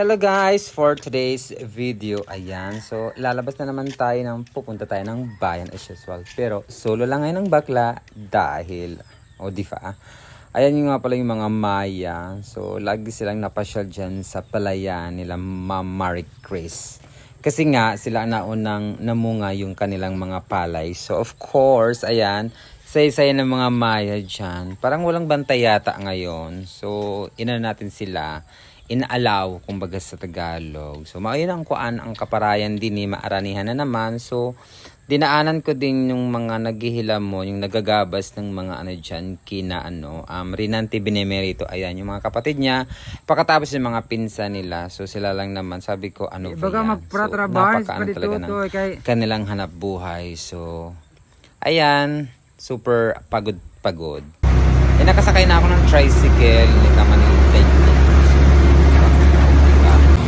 Hello guys! For today's video, ayan. So, lalabas na naman tayo ng pupunta tayo ng bayan as usual. Pero, solo lang ngayon ng bakla dahil, o di ba? Ayan yung nga pala yung mga Maya. So, lagi silang napasyal dyan sa palayan nila Ma'am Chris. Kasi nga, sila ang naunang namunga yung kanilang mga palay. So, of course, ayan, say-say ng mga Maya dyan. Parang walang bantay yata ngayon. So, ina natin sila inaalaw, kumbaga sa Tagalog. So, maayun ang kuan ang kaparayan din ni maaranihan na naman. So, dinaanan ko din yung mga naghihilam mo, yung nagagabas ng mga ano dyan, kina ano, um, Rinanti Benemerito, ayan, yung mga kapatid niya. Pagkatapos yung mga pinsa nila, so sila lang naman, sabi ko, ano ba yan? magpratrabaho pa dito talaga ng kay kanilang hanap buhay. So, ayan, super pagod-pagod. Eh, nakasakay na ako ng tricycle ni Kamanil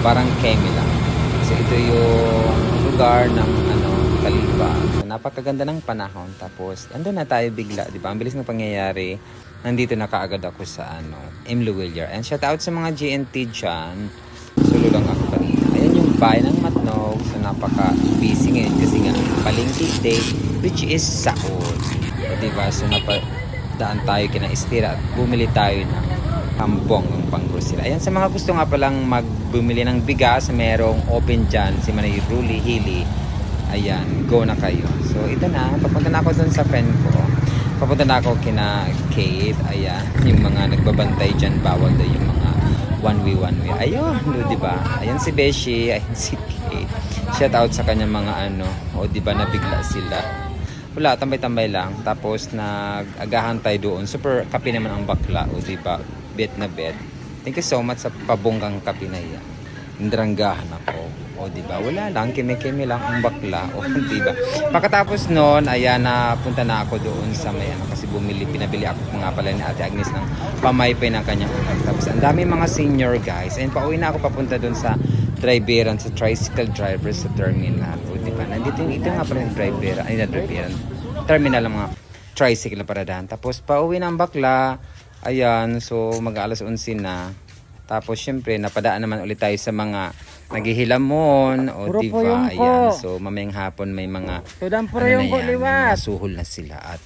Parang kemi lang. So, ito yung lugar ng ano, Kaliba. So, napakaganda ng panahon. Tapos, andun na tayo bigla, di ba? Ang bilis ng pangyayari. Nandito na kaagad ako sa ano, M. Luwilier. And shout out sa mga GNT dyan. Solo lang ako kanina. Ayan yung bayan ng Matnog. So, napaka-busy ngayon kasi nga, palengke day, which is Saon. O, diba? So, napadaan tayo kina Estira at bumili tayo ng pambong ng panggrocery. Ayan, sa mga gusto nga palang magbumili ng bigas, merong open dyan, si Manay Ruli Hili. Ayan, go na kayo. So, ito na, papunta na ako dun sa friend ko. Papunta na ako kina Kate. Ayan, yung mga nagbabantay dyan, bawal daw yung mga one way, one way. Ayun, no, di ba? Ayan si Beshi, ayan si Kate. Shout out sa kanya mga ano, o di ba nabigla sila. Wala, tambay-tambay lang. Tapos nag-agahan tayo doon. Super kape naman ang bakla, o di ba? Bet na bet. Thank you so much sa pabonggang kape na yan. Indranggahan ako. O di ba? Wala lang, kime-kime lang ang bakla. O di ba? Pagkatapos noon, ayan na punta na ako doon sa may ano kasi bumili, pinabili ako nga pala ni Ate Agnes ng pamaypay ng kanyang anak. Tapos ang dami mga senior guys. And pauwi na ako papunta doon sa driveran, sa tricycle driver sa terminal. O di ba? Nandito yung ito nga pala yung driveran, ay na driveran. Terminal ng mga tricycle na paradahan. Tapos pauwi ng bakla. Ayan, so mag alas 11 na. Tapos syempre napadaan naman ulit tayo sa mga naghihilamon o Puro po. Ayan, so mamayang hapon may mga ano na yan, may mga suhol na sila at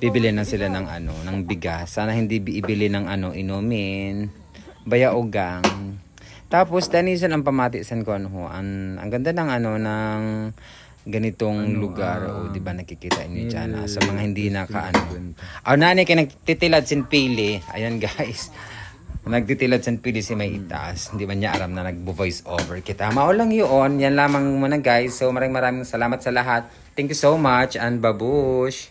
bibili na sila ng ano, ng bigas. Sana hindi ibili ng ano, inumin, bayaogang. Tapos danisan ang pamatisan ko ano ho, ang, ang ganda ng ano ng ganitong lugar o di ba nakikita niyo diyan ah, sa mga hindi naka ano. Ah, nani kay nagtitilad sin pili. Ayan guys. Nagtitilad sin pili si may itaas. Hindi man niya alam na nagbo-voice over kita. Mao lang yun. Yan lamang muna guys. So maraming maraming salamat sa lahat. Thank you so much and babush.